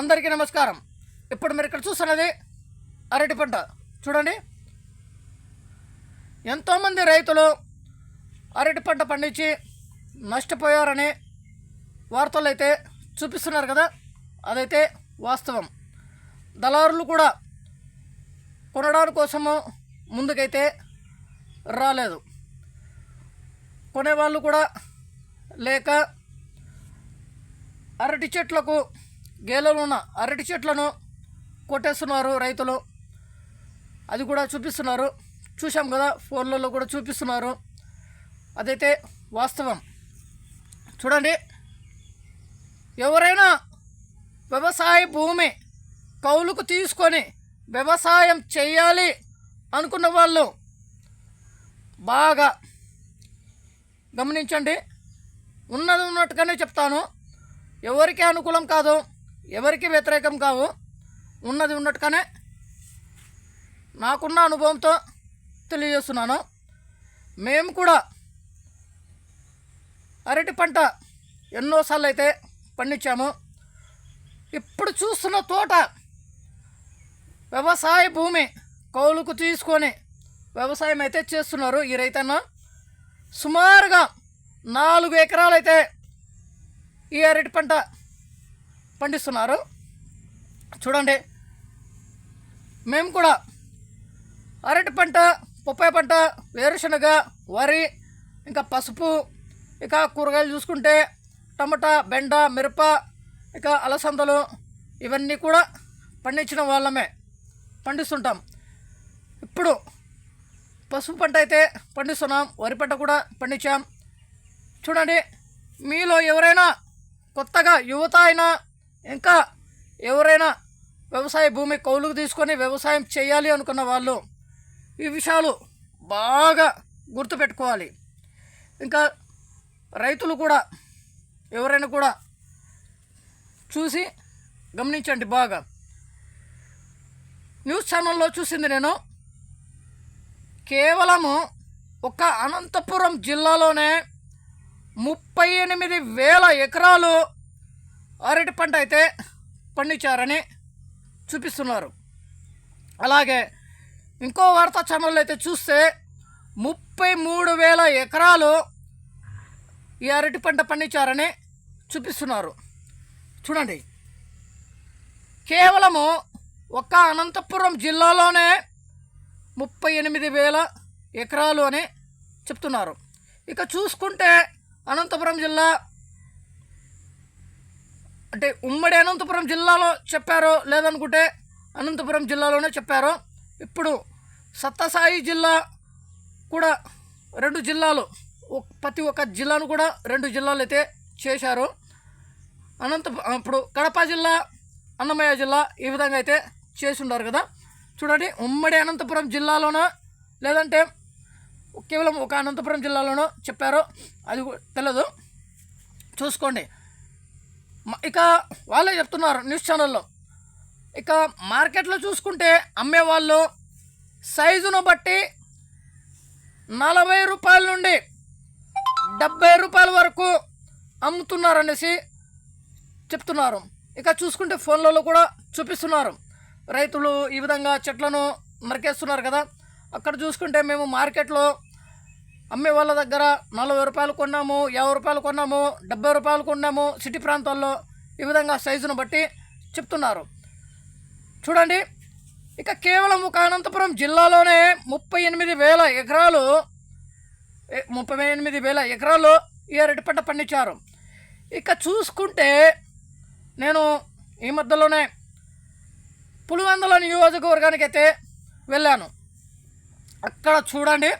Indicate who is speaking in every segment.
Speaker 1: అందరికీ నమస్కారం. ఇప్పుడు మీరు ఇక్కడ చూస్తున్నది అరటి పంట. చూడండి. ఎంతోమంది రైతులు అరటి పంట పండించి నష్టపోయారని వార్తలు అయితే చూపిస్తున్నారు కదా. అదైతే వాస్తవం. దళారులు కూడా కొనడానికి కోసము ముందుకైతే రాలేదు. కొనేవాళ్ళు కూడా లేక అరటి చెట్లకు గేలలో ఉన్న అరటి చెట్లను కొట్టేస్తున్నారు రైతులు. అది కూడా చూపిస్తున్నారు. చూసాం కదా ఫోన్లలో కూడా చూపిస్తున్నారు. అదైతే వాస్తవం. చూడండి. ఎవరైనా వ్యవసాయ భూమి కౌలుకు తీసుకొని వ్యవసాయం చేయాలి అనుకున్న వాళ్ళు బాగా గమనించండి. ఉన్నది ఉన్నట్టుగానే చెప్తాను. ఎవరికి అనుకూలం కాదు. ఎవరికి వ్యతిరేకం కావు. ఉన్నది ఉన్నట్టుగానే నాకున్న అనుభవంతో తెలియజేస్తున్నాను. మేము కూడా అరటి పంట ఎన్నోసార్లు అయితే పండించాము. ఇప్పుడు చూస్తున్న తోట వ్యవసాయ భూమి కౌలుకు తీసుకొని వ్యవసాయం అయితే చేస్తున్నారు ఈ రైతన్న. సుమారుగా నాలుగు ఎకరాలు అయితే ఈ అరటి పంట పండిస్తున్నారు. చూడండి. మేము కూడా అరటి పంట పొప్పాయి పంట వేరుశనగ వరి ఇంకా పసుపు ఇక కూరగాయలు చూసుకుంటే టమాటా బెండ మిరప ఇక అలసందలు ఇవన్నీ కూడా పండించిన వాళ్ళమే. పండిస్తుంటాం. ఇప్పుడు పసుపు పంట అయితే పండిస్తున్నాం వరి పంట కూడా పండించాం. చూడండి మీలో ఎవరైనా కొత్తగా యువత అయినా ఇంకా ఎవరైనా వ్యవసాయ భూమి కౌలుకు తీసుకొని వ్యవసాయం చేయాలి అనుకున్న వాళ్ళు ఈ విషయాలు బాగా గుర్తుపెట్టుకోవాలి. ఇంకా రైతులు కూడా ఎవరైనా కూడా చూసి గమనించండి బాగా. న్యూస్ ఛానల్లో చూసింది నేను కేవలము ఒక అనంతపురం జిల్లాలోనే ముప్పై ఎనిమిది వేల ఎకరాలు అరటి పంట అయితే పండించారని చూపిస్తున్నారు. అలాగే ఇంకో వార్తా ఛానల్ అయితే చూస్తే ముప్పై మూడు వేల ఎకరాలు ఈ అరటి పంట పండించారని చూపిస్తున్నారు. చూడండి. కేవలము ఒక్క అనంతపురం జిల్లాలోనే ముప్పై ఎనిమిది వేల ఎకరాలు అని చెప్తున్నారు. ఇక చూసుకుంటే అనంతపురం జిల్లా అంటే ఉమ్మడి అనంతపురం జిల్లాలో చెప్పారో లేదనుకుంటే అనంతపురం జిల్లాలోనే చెప్పారో. ఇప్పుడు సత్తసాయి జిల్లా కూడా రెండు జిల్లాలు ప్రతి ఒక్క జిల్లాను కూడా రెండు జిల్లాలు అయితే చేశారు. అనంత ఇప్పుడు కడప జిల్లా అన్నమయ్య జిల్లా ఈ విధంగా అయితే చేసిండారు కదా. చూడండి ఉమ్మడి అనంతపురం జిల్లాలోనో లేదంటే కేవలం ఒక అనంతపురం జిల్లాలోనో చెప్పారో అది తెలియదు చూసుకోండి. ఇక వాళ్ళే చెప్తున్నారు న్యూస్ ఛానల్లో. ఇక మార్కెట్లో చూసుకుంటే అమ్మేవాళ్ళు సైజును బట్టి నలభై రూపాయల నుండి డెబ్బై రూపాయల వరకు అమ్ముతున్నారనేసి చెప్తున్నారు. ఇక చూసుకుంటే ఫోన్లలో కూడా చూపిస్తున్నారు. రైతులు ఈ విధంగా చెట్లను నరికేస్తున్నారు కదా. అక్కడ చూసుకుంటే మేము మార్కెట్లో అమ్మే వాళ్ళ దగ్గర నలభై రూపాయలు కొన్నాము యాభై రూపాయలు కొన్నాము డెబ్బై రూపాయలు కొన్నాము సిటీ ప్రాంతాల్లో ఈ విధంగా సైజును బట్టి చెప్తున్నారు. చూడండి ఇక కేవలం ఒక అనంతపురం జిల్లాలోనే ముప్పై ఎనిమిది వేల ఎకరాలు ముప్పై ఎనిమిది వేల ఎకరాలు ఈ అరటి పంట పండించారు. ఇక చూసుకుంటే నేను ఈ మధ్యలోనే పులివెందుల నియోజకవర్గానికి అయితే వెళ్ళాను. అక్కడ చూడండి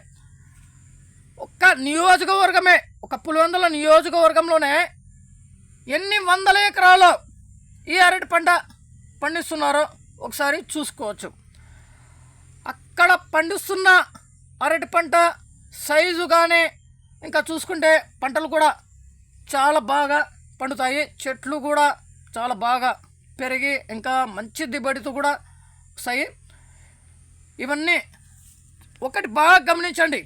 Speaker 1: ఒక్క నియోజకవర్గమే ఒక పులివెందుల నియోజకవర్గంలోనే ఎన్ని వందల ఎకరాలు ఈ అరటి పంట పండిస్తున్నారో ఒకసారి చూసుకోవచ్చు. అక్కడ పండిస్తున్న అరటి పంట సైజు కానీ ఇంకా చూసుకుంటే పంటలు కూడా చాలా బాగా పండుతాయి. చెట్లు కూడా చాలా బాగా పెరిగి ఇంకా మంచి దిబడితో కూడా వస్తాయి. ఇవన్నీ ఒకటి బాగా గమనించండి.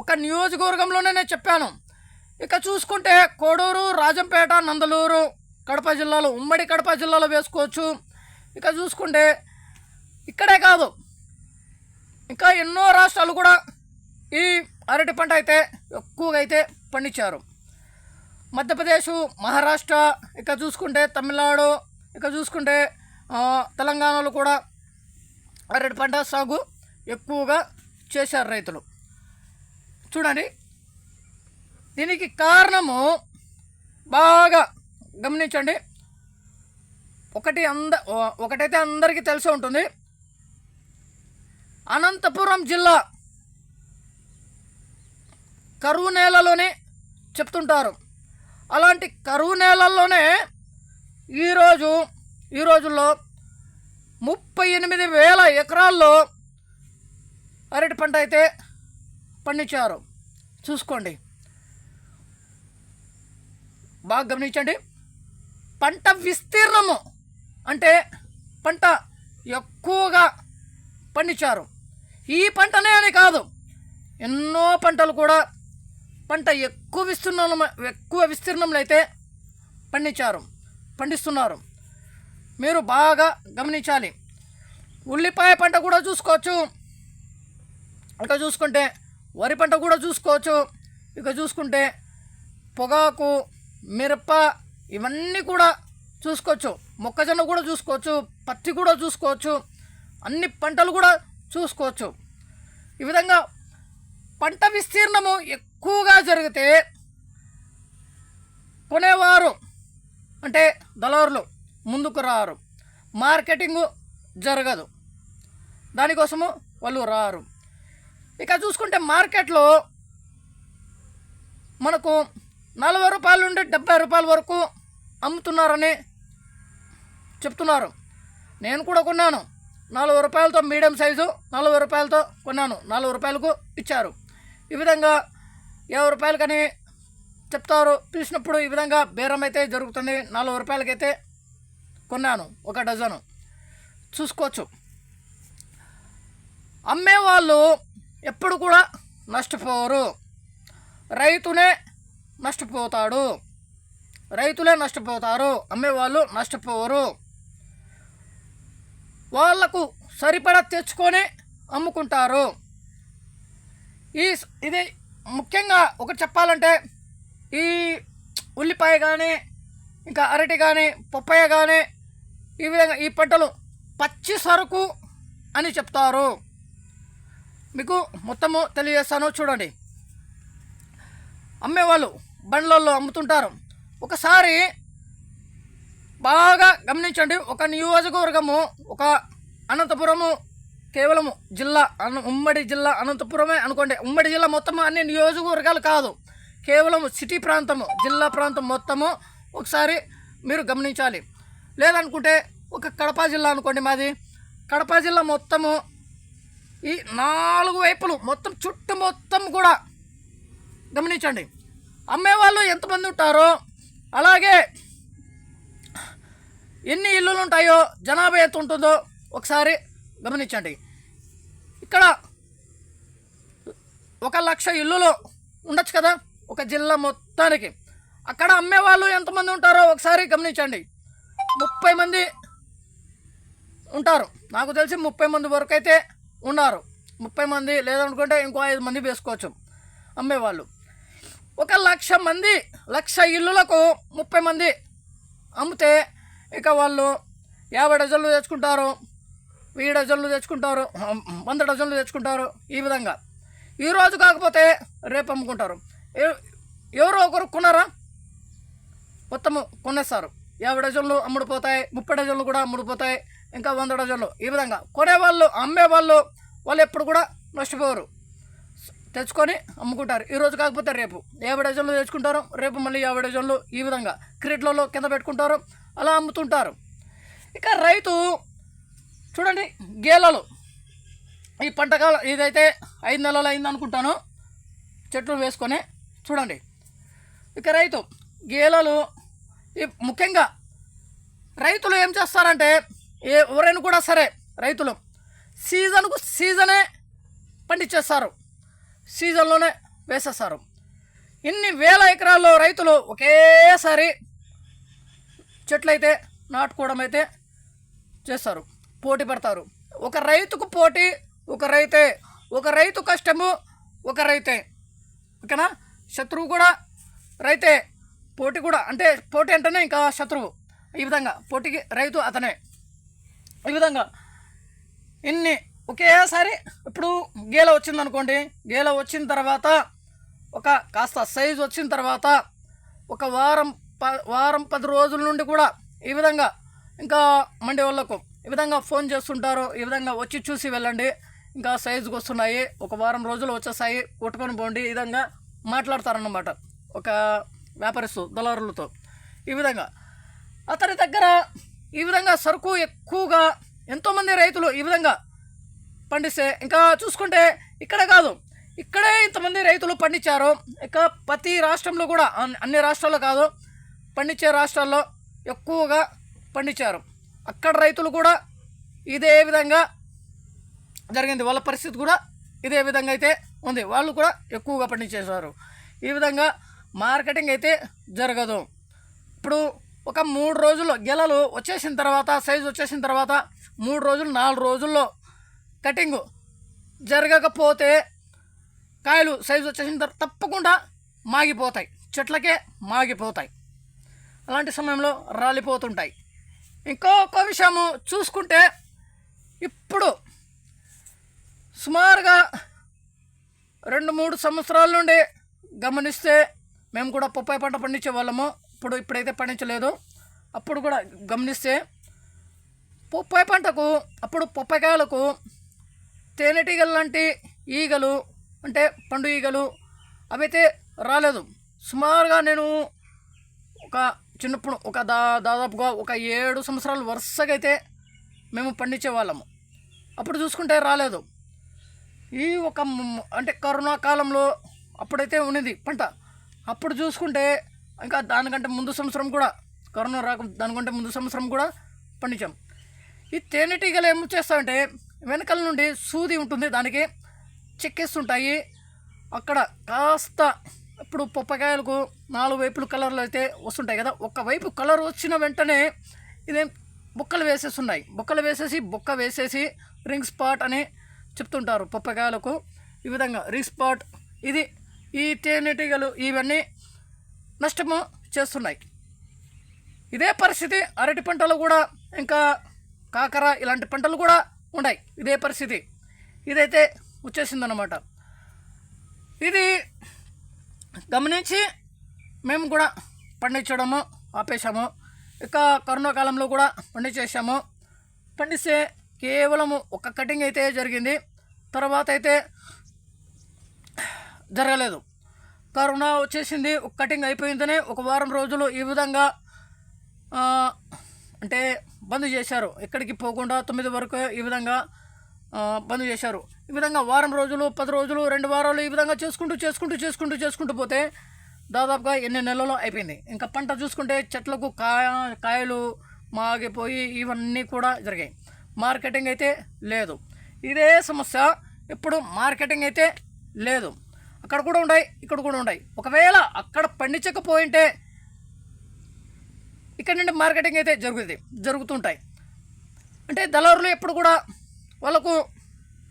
Speaker 1: ఒక నియోజకవర్గంలోనే నేను చెప్పాను. ఇక చూసుకుంటే కోడూరు రాజంపేట నందలూరు కడప జిల్లాలో ఉమ్మడి కడప జిల్లాలో వేసుకోవచ్చు. ఇక చూసుకుంటే ఇక్కడే కాదు. ఇంకా ఎన్నో రాష్ట్రాలు కూడా ఈ అరటి పంట అయితే ఎక్కువగా అయితే పండించారు. మధ్యప్రదేశ్ మహారాష్ట్ర ఇక చూసుకుంటే తమిళనాడు ఇక చూసుకుంటే తెలంగాణలో కూడా అరటి పంట సాగు ఎక్కువగా చేశారు రైతులు. చూడండి. దీనికి కారణము బాగా గమనించండి. ఒకటి అంద ఒకటైతే అందరికీ తెలిసి ఉంటుంది. అనంతపురం జిల్లా కరువు నేలలోనే చెప్తుంటారు. అలాంటి కరువు నేలల్లోనే ఈరోజు ఈ రోజుల్లో ముప్పై ఎనిమిది వేల ఎకరాల్లో అరటి పంట అయితే పండించారు. చూసుకోండి. బాగా గమనించండి. పంట విస్తీర్ణము అంటే పంట ఎక్కువగా పండించారు. ఈ పంటనే అని కాదు ఎన్నో పంటలు కూడా పంట ఎక్కువ విస్తీర్ణం ఎక్కువ విస్తీర్ణంలో అయితే పండించారు పండిస్తున్నారు. మీరు బాగా గమనించాలి. ఉల్లిపాయ పంట కూడా చూసుకోవచ్చు. ఇక చూసుకుంటే వరి పంట కూడా చూసుకోవచ్చు. ఇక చూసుకుంటే పొగాకు మిరప ఇవన్నీ కూడా చూసుకోవచ్చు. మొక్కజొన్న కూడా చూసుకోవచ్చు. పత్తి కూడా చూసుకోవచ్చు. అన్ని పంటలు కూడా చూసుకోవచ్చు. ఈ విధంగా పంట విస్తీర్ణము ఎక్కువగా జరిగితే కొనేవారు అంటే దళారులు ముందుకు రారు. మార్కెటింగ్ జరగదు. దానికోసము వాళ్ళు రారు. ఇక చూసుకుంటే మార్కెట్లో మనకు నలభై రూపాయల నుండి డెబ్బై రూపాయల వరకు అమ్ముతున్నారని చెప్తున్నారు. నేను కూడా కొన్నాను. నలభై రూపాయలతో మీడియం సైజు నలభై రూపాయలతో కొన్నాను. నలభై రూపాయలకు ఇచ్చారు. ఈ విధంగా యాభై రూపాయలకని చెప్తారు. పిలిచినప్పుడు ఈ విధంగా బేరం అయితే జరుగుతుంది. నలభై రూపాయలకైతే కొన్నాను. ఒక డజను. చూసుకోవచ్చు. అమ్మేవాళ్ళు ఎప్పుడు కూడా నష్టపోరు. రైతునే నష్టపోతాడు. రైతులే నష్టపోతారు. అమ్మేవాళ్ళు నష్టపోరు. వాళ్ళకు సరిపడా తెచ్చుకొని అమ్ముకుంటారు. ఈ ఇది ముఖ్యంగా ఒకటి చెప్పాలంటే ఈ ఉల్లిపాయ కానీ ఇంకా అరటి కానీ పప్పాయ కానీ ఈ విధంగా ఈ పంటలు పచ్చి సరుకు అని చెప్తారు. మీకు మొత్తము తెలియజేస్తాను చూడండి. అమ్మేవాళ్ళు బండ్లలో అమ్ముతుంటారు. ఒకసారి బాగా గమనించండి ఒక నియోజకవర్గము ఒక అనంతపురము కేవలము జిల్లా అన ఉమ్మడి జిల్లా అనంతపురమే అనుకోండి. ఉమ్మడి జిల్లా మొత్తము అన్ని నియోజకవర్గాలు కాదు. కేవలం సిటీ ప్రాంతము జిల్లా ప్రాంతం మొత్తము ఒకసారి మీరు గమనించాలి. లేదనుకుంటే ఒక కడప జిల్లా అనుకోండి మాది. కడప జిల్లా మొత్తము ఈ నాలుగు వైపులు మొత్తం చుట్టూ మొత్తం కూడా గమనించండి. అమ్మేవాళ్ళు ఎంతమంది ఉంటారో అలాగే ఎన్ని ఇల్లులు ఉంటాయో జనాభా ఎంత ఉంటుందో ఒకసారి గమనించండి. ఇక్కడ ఒక లక్ష ఇల్లులు ఉండొచ్చు కదా ఒక జిల్లా మొత్తానికి. అక్కడ అమ్మేవాళ్ళు ఎంతమంది ఉంటారో ఒకసారి గమనించండి. ముప్పై మంది ఉంటారు. నాకు తెలిసి ముప్పై మంది వరకు అయితే ఉన్నారు. ముప్పై మంది లేదనుకుంటే ఇంకో ఐదు మంది వేసుకోవచ్చు. అమ్మేవాళ్ళు. ఒక లక్ష మంది లక్ష ఇల్లులకు ముప్పై మంది అమ్మితే ఇక వాళ్ళు యాభై డజన్లు తెచ్చుకుంటారు వెయ్యి డజన్లు తెచ్చుకుంటారు వంద డజన్లు తెచ్చుకుంటారు ఈ విధంగా. ఈ రోజు కాకపోతే రేపు అమ్ముకుంటారు. ఎవరో ఒకరు కొన్నారా? మొత్తము కొనేస్తారు. యాభై డజన్లు అమ్ముడుపోతాయి ముప్పై డజన్లు కూడా అమ్ముడుపోతాయి. ఇంకా వంద డజన్లు. ఈ విధంగా కొనేవాళ్ళు అమ్మేవాళ్ళు వాళ్ళు ఎప్పుడు కూడా నష్టపోరు. తెచ్చుకొని అమ్ముకుంటారు. ఈరోజు కాకపోతే రేపు. యాభై డజన్లు తెచ్చుకుంటారు రేపు మళ్ళీ యాభై డజన్లు ఈ విధంగా క్రీట్లలో కింద పెట్టుకుంటారు అలా అమ్ముతుంటారు. ఇక రైతు చూడండి గేలలు. ఈ పంటకాలం ఇదైతే ఐదు నెలలు అయింది అనుకుంటాను. చెట్లు వేసుకొని చూడండి. ఇక రైతు గేలలు ఈ ముఖ్యంగా రైతులు ఏం చేస్తారంటే ఎవరైనా కూడా సరే రైతులు సీజన్కు సీజనే పండించేస్తారు సీజన్లోనే వేసేస్తారు. ఇన్ని వేల ఎకరాల్లో రైతులు ఒకేసారి చెట్లయితే నాటుకోవడం అయితే చేస్తారు పోటీ పడతారు. ఒక రైతుకు పోటీ ఒక రైతే ఒక రైతు కష్టము ఒక రైతే. ఓకేనా? శత్రువు కూడా రైతే పోటీ కూడా అంటే పోటీ అంటేనే ఇంకా శత్రువు. ఈ విధంగా పోటీకి రైతు అతనే. ఈ విధంగా. ఇన్ని ఒకేసారి ఇప్పుడు గేల వచ్చింది అనుకోండి గేల వచ్చిన తర్వాత ఒక కాస్త సైజు వచ్చిన తర్వాత ఒక వారం ప వారం పది రోజుల నుండి కూడా ఈ విధంగా ఇంకా మండి వాళ్ళకు ఈ విధంగా ఫోన్ చేస్తుంటారు. ఈ విధంగా వచ్చి చూసి వెళ్ళండి. ఇంకా సైజుకి వస్తున్నాయి. ఒక వారం రోజులు వచ్చేసాయి. కొట్టుకొని పోండి. ఈ విధంగా మాట్లాడతారన్నమాట ఒక వ్యాపారస్తు దళారులతో. ఈ విధంగా. అతని దగ్గర ఈ విధంగా సరుకు ఎక్కువగా ఎంతోమంది రైతులు ఈ విధంగా పండిస్తే ఇంకా చూసుకుంటే ఇక్కడ కాదు ఇక్కడే ఇంతమంది రైతులు పండించారు. ఇక ప్రతి రాష్ట్రంలో కూడా అన్ని రాష్ట్రాల్లో కాదు పండించే రాష్ట్రాల్లో ఎక్కువగా పండించారు. అక్కడ రైతులు కూడా ఇదే విధంగా జరిగింది. వాళ్ళ పరిస్థితి కూడా ఇదే విధంగా అయితే ఉంది. వాళ్ళు కూడా ఎక్కువగా పండించేశారు. ఈ విధంగా మార్కెటింగ్ అయితే జరగదు. ఇప్పుడు ఒక మూడు రోజుల్లో గెలలు వచ్చేసిన తర్వాత సైజు వచ్చేసిన తర్వాత మూడు రోజులు నాలుగు రోజుల్లో కటింగ్ జరగకపోతే కాయలు సైజు వచ్చేసిన తర్వాత తప్పకుండా మాగిపోతాయి. చెట్లకే మాగిపోతాయి. అలాంటి సమయంలో రాలిపోతుంటాయి. ఇంకొక విషయము చూసుకుంటే ఇప్పుడు సుమారుగా రెండు మూడు సంవత్సరాల నుండి గమనిస్తే మేము కూడా పొప్పాయి పంట పండించే వాళ్ళము. ఇప్పుడు ఇప్పుడైతే పండించలేదు అప్పుడు కూడా గమనిస్తే పొప్పాయి పంటకు అప్పుడు పొప్పకాయలకు తేనెటీగలు లాంటి ఈగలు అంటే పండు ఈగలు అవైతే రాలేదు. సుమారుగా నేను ఒక చిన్నప్పుడు ఒక దా దాదాపుగా ఒక ఏడు సంవత్సరాలు వరుసగా అయితే మేము పండించే వాళ్ళము. అప్పుడు చూసుకుంటే రాలేదు. ఈ ఒక అంటే కరోనా కాలంలో అప్పుడైతే ఉన్నది పంట. అప్పుడు చూసుకుంటే ఇంకా దానికంటే ముందు సంవత్సరం కూడా కరోనా రాక దానికంటే ముందు సంవత్సరం కూడా పండించాం. ఈ తేనెటీగలు ఏం చేస్తామంటే వెనకల నుండి సూది ఉంటుంది దానికి చెక్కేస్తుంటాయి. అక్కడ కాస్త ఇప్పుడు పప్పకాయలకు నాలుగు వైపులు కలర్లు అయితే వస్తుంటాయి కదా ఒక వైపు కలర్ వచ్చిన వెంటనే ఇదేం బొక్కలు వేసేస్తున్నాయి. బొక్కలు వేసేసి బొక్క వేసేసి రింగ్ స్పాట్ అని చెప్తుంటారు పప్పకాయలకు. ఈ విధంగా రింగ్ స్పాట్ ఇది ఈ తేనెటీగలు ఇవన్నీ నష్టము చేస్తున్నాయి. ఇదే పరిస్థితి అరటి పంటలు కూడా ఇంకా కాకర ఇలాంటి పంటలు కూడా ఉన్నాయి. ఇదే పరిస్థితి. ఇదైతే వచ్చేసిందనమాట ఇది గమనించి మేము కూడా పండించడము ఆపేశాము. ఇక కరోనా కాలంలో కూడా పండించేసాము పండిస్తే కేవలము ఒక కటింగ్ అయితే జరిగింది. తర్వాత అయితే జరగలేదు. కరోనా వచ్చేసింది కటింగ్ అయిపోయిందనే ఒక వారం రోజులు ఈ విధంగా అంటే బంద్ చేశారు. ఎక్కడికి పోకుండా తొమ్మిది వరకు ఈ విధంగా బంద్ చేశారు. ఈ విధంగా వారం రోజులు పది రోజులు రెండు వారాలు ఈ విధంగా చేసుకుంటూ చేసుకుంటూ చేసుకుంటూ చేసుకుంటూ పోతే దాదాపుగా ఎన్ని నెలలు అయిపోయింది. ఇంకా పంట చూసుకుంటే చెట్లకు కాయ కాయలు మాగిపోయి ఇవన్నీ కూడా జరిగాయి. మార్కెటింగ్ అయితే లేదు. ఇదే సమస్య ఇప్పుడు మార్కెటింగ్ అయితే లేదు. అక్కడ కూడా ఉన్నాయి ఇక్కడ కూడా ఉన్నాయి ఒకవేళ అక్కడ పండించకపోయింటే ఇక్కడ నుండి మార్కెటింగ్ అయితే జరుగుతుంది జరుగుతుంటాయి. అంటే దళారులు ఎప్పుడు కూడా వాళ్ళకు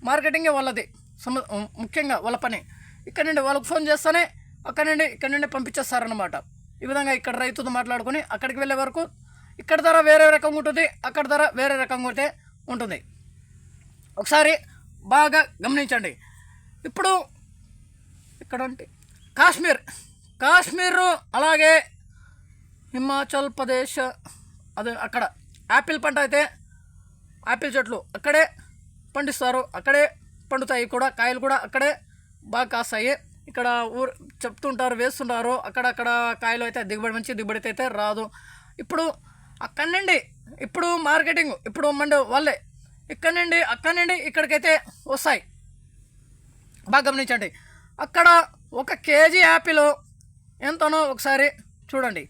Speaker 1: మార్కెటింగే వాళ్ళది సమ ముఖ్యంగా వాళ్ళ పని. ఇక్కడ నుండి వాళ్ళకు ఫోన్ చేస్తేనే అక్కడ నుండి ఇక్కడ నుండి పంపించేస్తారనమాట ఈ విధంగా ఇక్కడ రైతుతో మాట్లాడుకొని అక్కడికి వెళ్ళే వరకు ఇక్కడ ధర వేరే రకంగా ఉంటుంది అక్కడ ధర వేరే రకంగా అయితే ఉంటుంది. ఒకసారి బాగా గమనించండి. ఇప్పుడు ఎక్కడంటే కాశ్మీర్. కాశ్మీరు అలాగే హిమాచల్ ప్రదేశ్ అదే అక్కడ. యాపిల్ పంట అయితే యాపిల్ చెట్లు అక్కడే పండిస్తారు. అక్కడే పండుతాయి కూడా కాయలు కూడా అక్కడే బాగా కాస్తాయి. ఇక్కడ ఊరు చెప్తుంటారు వేస్తుంటారు. అక్కడక్కడ కాయలు అయితే దిగుబడి మంచి దిగుబడి అయితే రాదు. ఇప్పుడు అక్కడి నుండి ఇప్పుడు మార్కెటింగ్ ఇప్పుడు మండి వాళ్ళే ఇక్కడ నుండి అక్కడి నుండి ఇక్కడికైతే వస్తాయి. బాగా గమనించండి. అక్కడ ఒక కేజీ యాపిల్ ఎంతనో ఒకసారి చూడండి.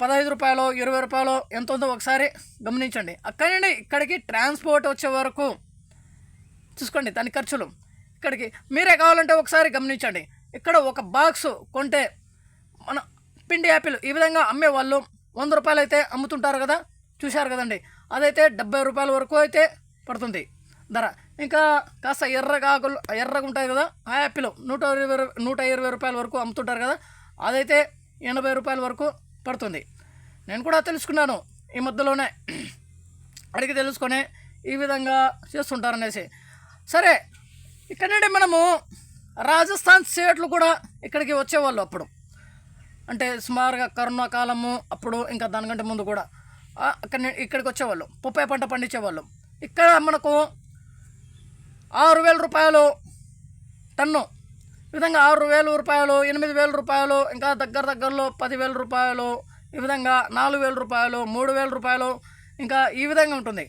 Speaker 1: పదహైదు రూపాయలు ఇరవై రూపాయలు ఎంత ఉందో ఒకసారి గమనించండి. అక్కడి నుండి ఇక్కడికి ట్రాన్స్పోర్ట్ వచ్చే వరకు చూసుకోండి దాని ఖర్చులు. ఇక్కడికి మీరే కావాలంటే ఒకసారి గమనించండి. ఇక్కడ ఒక బాక్స్ కొంటే మన పిండి యాపిల్ ఈ విధంగా అమ్మే వాళ్ళు వంద రూపాయలు అయితే అమ్ముతుంటారు కదా? చూశారు కదండి. అదైతే డెబ్బై రూపాయల వరకు అయితే పడుతుంది. ధర. ఇంకా కాస్త ఎర్రగా ఆకులు ఎర్రగా ఉంటాయి కదా ఆ యాపిల్. నూట ఇరవై నూట ఇరవై రూపాయల వరకు అమ్ముతుంటారు కదా అదైతే ఎనభై రూపాయల వరకు పడుతుంది. నేను కూడా తెలుసుకున్నాను ఈ మధ్యలోనే. అడిగి తెలుసుకొని ఈ విధంగా చేస్తుంటారనేసి. సరే ఇక్కడ నుండి మనము రాజస్థాన్ స్టేట్లు కూడా ఇక్కడికి వచ్చేవాళ్ళు అప్పుడు. అంటే సుమారుగా కరోనా కాలము అప్పుడు ఇంకా దానికంటే ముందు కూడా. అక్కడ ఇక్కడికి వచ్చేవాళ్ళు. పొప్పాయి పంట పండించేవాళ్ళు. ఇక్కడ మనకు ఆరు వేల రూపాయలు టన్ను. ఈ విధంగా ఆరు వేల రూపాయలు ఎనిమిది వేల రూపాయలు ఇంకా దగ్గర దగ్గరలో పదివేల రూపాయలు ఈ విధంగా నాలుగు వేల రూపాయలు మూడు వేల రూపాయలు ఇంకా ఈ విధంగా ఉంటుంది.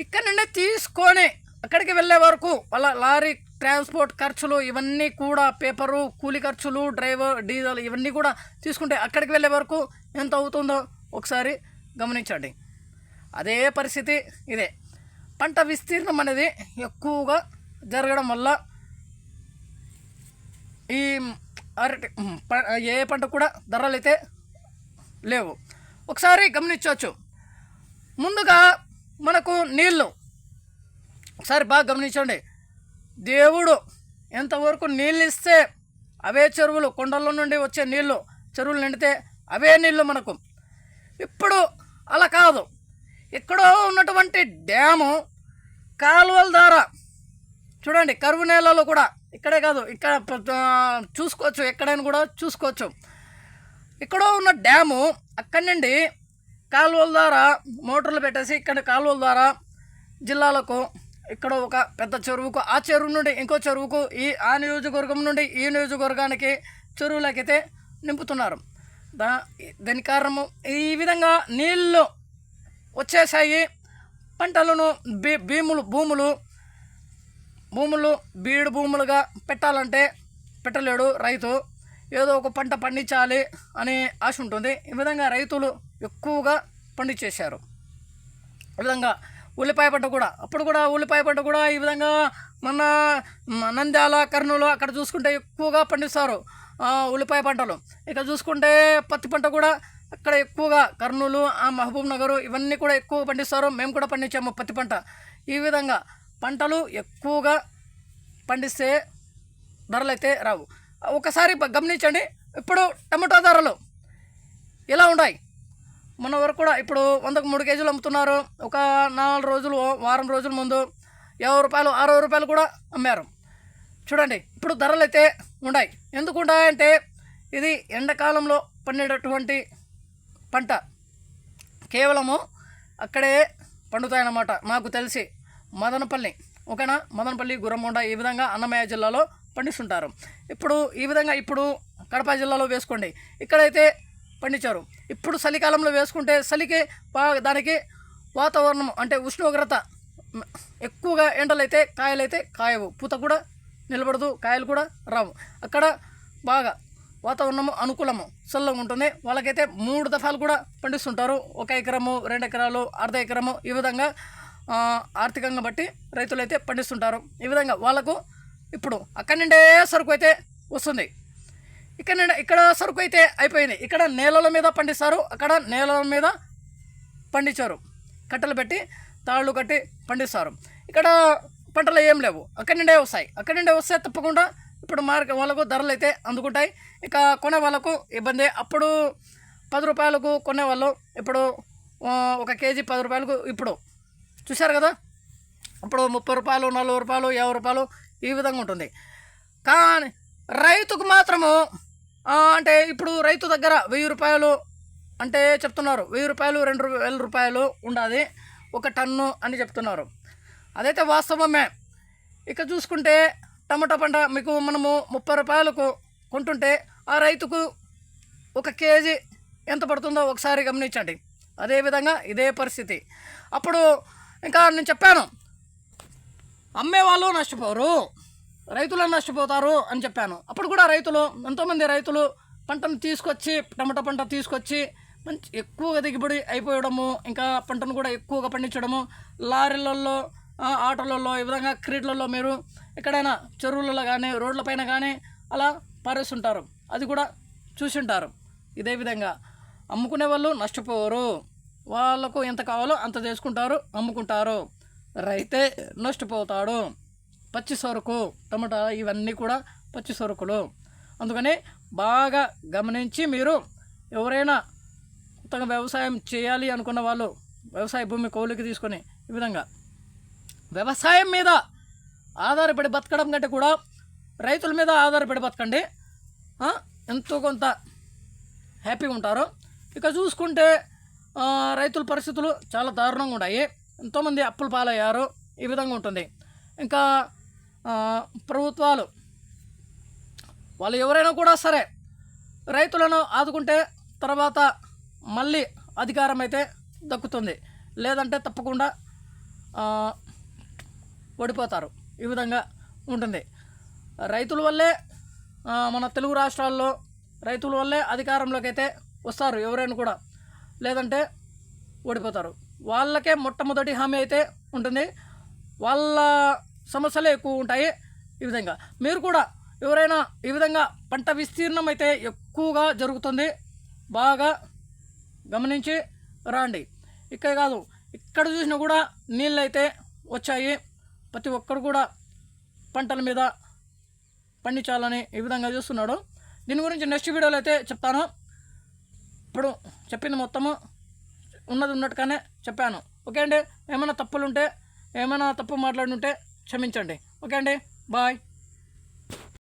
Speaker 1: ఇక్కడ నుండి తీసుకొని అక్కడికి వెళ్ళే వరకు వాళ్ళ లారీ ట్రాన్స్పోర్ట్ ఖర్చులు ఇవన్నీ కూడా పేపరు కూలి ఖర్చులు డ్రైవర్ డీజిల్ ఇవన్నీ కూడా తీసుకుంటే అక్కడికి వెళ్ళే వరకు ఎంత అవుతుందో ఒకసారి గమనించండి. అదే పరిస్థితి ఇదే. పంట విస్తీర్ణం అనేది ఎక్కువగా జరగడం వల్ల ఈ అరటి ప- ఏ పంట కూడా ధరలు అయితే లేవు. ఒకసారి గమనించవచ్చు. ముందుగా మనకు నీళ్ళు. ఒకసారి బాగా గమనించండి. దేవుడు ఎంతవరకు నీళ్ళు ఇస్తే అవే చెరువులు కొండల్లో నుండి వచ్చే నీళ్ళు చెరువులు నిండితే అవే నీళ్ళు మనకు. ఇప్పుడు అలా కాదు. ఎక్కడో ఉన్నటువంటి డ్యాము కాలువల ద్వారా చూడండి కరువు నేలలో కూడా ఇక్కడే కాదు ఇక్కడ చూసుకోవచ్చు ఎక్కడైనా కూడా చూసుకోవచ్చు. ఇక్కడ ఉన్న డ్యాము అక్కడి నుండి కాలువల ద్వారా మోటార్లు పెట్టేసి ఇక్కడ కాలువల ద్వారా జిల్లాలకు ఇక్కడ ఒక పెద్ద చెరువుకు ఆ చెరువు నుండి ఇంకో చెరువుకు ఈ ఆ నియోజకవర్గం నుండి ఈ నియోజకవర్గానికి చెరువులకైతే నింపుతున్నారు. దా దాని కారణము ఈ విధంగా నీళ్ళు వచ్చేసాయి. పంటలను బీ భీములు భూములు భూములు బీడు భూములుగా పెట్టాలంటే పెట్టలేడు రైతు. ఏదో ఒక పంట పండించాలి అనే ఆశ ఉంటుంది. ఈ విధంగా రైతులు ఎక్కువగా పండించేశారు. ఈ విధంగా ఉల్లిపాయ పంట కూడా అప్పుడు కూడా ఉల్లిపాయ పంట కూడా ఈ విధంగా మన నంద్యాల కర్నూలు అక్కడ చూసుకుంటే ఎక్కువగా పండిస్తారు ఆ, ఉల్లిపాయ పంటలు. ఇక చూసుకుంటే పత్తి పంట కూడా అక్కడ ఎక్కువగా కర్నూలు ఆ మహబూబ్ నగర్ ఇవన్నీ కూడా ఎక్కువ పండిస్తారు. మేము కూడా పండించాము పత్తి పంట. ఈ విధంగా పంటలు ఎక్కువగా పండిస్తే ధరలు అయితే రావు. ఒకసారి గమనించండి ఇప్పుడు టమాటో ధరలు ఇలా ఉన్నాయి? మన వరకు కూడా ఇప్పుడు వందకు మూడు కేజీలు అమ్ముతున్నారు. ఒక నాలుగు రోజులు వారం రోజుల ముందు యాభై రూపాయలు అరవై రూపాయలు కూడా అమ్మారు. చూడండి ఇప్పుడు ధరలు అయితే ఉన్నాయి. ఎందుకు ఉన్నాయంటే ఇది ఎండాకాలంలో పండేటటువంటి పంట. కేవలము అక్కడే పండుతాయన్నమాట నాకు తెలిసి. మదనపల్లి. ఓకేనా? మదనపల్లి గుర్రమొండ ఈ విధంగా అన్నమయ్య జిల్లాలో పండిస్తుంటారు. ఇప్పుడు ఈ విధంగా ఇప్పుడు కడప జిల్లాలో వేసుకోండి. ఇక్కడైతే పండించారు. ఇప్పుడు చలికాలంలో వేసుకుంటే చలికి బాగా దానికి వాతావరణం అంటే ఉష్ణోగ్రత ఎక్కువగా ఎండలైతే కాయలైతే కాయవు. పూత కూడా నిలబడదు కాయలు కూడా రావు. అక్కడ బాగా వాతావరణము అనుకూలము చల్లగా ఉంటుంది. వాళ్ళకైతే మూడు దఫాలు కూడా పండిస్తుంటారు. ఒక ఎకరము రెండు ఎకరాలు అర్ధ ఎకరము ఈ విధంగా ఆర్థికంగా బట్టి రైతులైతే పండిస్తుంటారు. ఈ విధంగా వాళ్ళకు ఇప్పుడు అక్కడి నుండే సరుకు అయితే వస్తుంది. ఇక్కడ నుండి ఇక్కడ సరుకు అయితే అయిపోయింది. ఇక్కడ నేలల మీద పండిస్తారు అక్కడ నేలల మీద పండించారు. కట్టెలు పెట్టి తాళ్ళు కట్టి పండిస్తారు. ఇక్కడ పంటలు ఏం లేవు. అక్కడి నుండే వస్తాయి. అక్కడి నుండే వస్తే తప్పకుండా ఇప్పుడు మార్కెట్ వాళ్ళకు ధరలు అయితే అందుకుంటాయి. ఇక కొనే వాళ్ళకు ఇబ్బంది. అప్పుడు పది రూపాయలకు కొనేవాళ్ళు ఇప్పుడు ఒక కేజీ పది రూపాయలకు ఇప్పుడు చూశారు కదా? ఇప్పుడు ముప్పై రూపాయలు నలభై రూపాయలు యాభై రూపాయలు ఈ విధంగా ఉంటుంది. కానీ రైతుకు మాత్రము అంటే ఇప్పుడు రైతు దగ్గర వెయ్యి రూపాయలు అంటే చెప్తున్నారు. వెయ్యి రూపాయలు రెండు వేల రూపాయలు ఉండాలి ఒక టన్ను అని చెప్తున్నారు. అదైతే వాస్తవమే. ఇక చూసుకుంటే టమాటా పంట మీకు మనము ముప్పై రూపాయలకు కొంటుంటే ఆ రైతుకు ఒక కేజీ ఎంత పడుతుందో ఒకసారి గమనించండి. అదేవిధంగా ఇదే పరిస్థితి. అప్పుడు ఇంకా నేను చెప్పాను. అమ్మేవాళ్ళు నష్టపోరు. రైతులు నష్టపోతారు అని చెప్పాను. అప్పుడు కూడా రైతులు ఎంతోమంది రైతులు పంటను తీసుకొచ్చి టమాటా పంట తీసుకొచ్చి మంచి ఎక్కువగా దిగుబడి అయిపోయడము ఇంకా పంటను కూడా ఎక్కువగా పండించడము లారీలలో ఆటోలలో ఈ విధంగా క్రీడలలో మీరు ఎక్కడైనా చెరువులలో కానీ రోడ్లపైన కానీ అలా పారేస్తుంటారు. అది కూడా చూసింటారు. ఇదే విధంగా. అమ్ముకునే వాళ్ళు నష్టపోరు. వాళ్ళకు ఎంత కావాలో అంత చేసుకుంటారు అమ్ముకుంటారు. రైతే నష్టపోతాడు. పచ్చి సరుకు టమాటా ఇవన్నీ కూడా పచ్చి సరుకులు. అందుకని బాగా గమనించి మీరు ఎవరైనా కొత్తగా వ్యవసాయం చేయాలి అనుకున్న వాళ్ళు వ్యవసాయ భూమి కౌలుకి తీసుకొని ఈ విధంగా వ్యవసాయం మీద ఆధారపడి బతకడం కంటే కూడా రైతుల మీద ఆధారపడి బతకండి. ఎంతో కొంత హ్యాపీగా ఉంటారు. ఇక చూసుకుంటే రైతుల పరిస్థితులు చాలా దారుణంగా ఉన్నాయి. ఎంతోమంది అప్పుల పాలయ్యారు. ఈ విధంగా ఉంటుంది. ఇంకా ప్రభుత్వాలు వాళ్ళు ఎవరైనా కూడా సరే రైతులను ఆదుకుంటే తర్వాత మళ్ళీ అధికారం అయితే దక్కుతుంది. లేదంటే తప్పకుండా ఓడిపోతారు. ఈ విధంగా ఉంటుంది. రైతుల వల్లే మన తెలుగు రాష్ట్రాల్లో రైతుల వల్లే అధికారంలోకి అయితే వస్తారు ఎవరైనా కూడా. లేదంటే ఓడిపోతారు. వాళ్ళకే మొట్టమొదటి హామీ అయితే ఉంటుంది. వాళ్ళ సమస్యలే ఎక్కువ ఉంటాయి ఈ విధంగా. మీరు కూడా ఎవరైనా ఈ విధంగా పంట విస్తీర్ణం అయితే ఎక్కువగా జరుగుతుంది బాగా గమనించి రాండి. ఇక్కడ కాదు ఇక్కడ చూసినా కూడా నీళ్ళు అయితే వచ్చాయి. ప్రతి ఒక్కరు కూడా పంటల మీద పండించాలని ఈ విధంగా చూస్తున్నాడు. దీని గురించి నెక్స్ట్ వీడియోలో అయితే చెప్తాను. ఇప్పుడు చెప్పింది మొత్తము. ఉన్నది ఉన్నట్టుగానే చెప్పాను. ఓకే అండి? ఏమైనా తప్పులు ఉంటే ఏమైనా తప్పు మాట్లాడుంటే క్షమించండి. ఓకే అండి? బాయ్.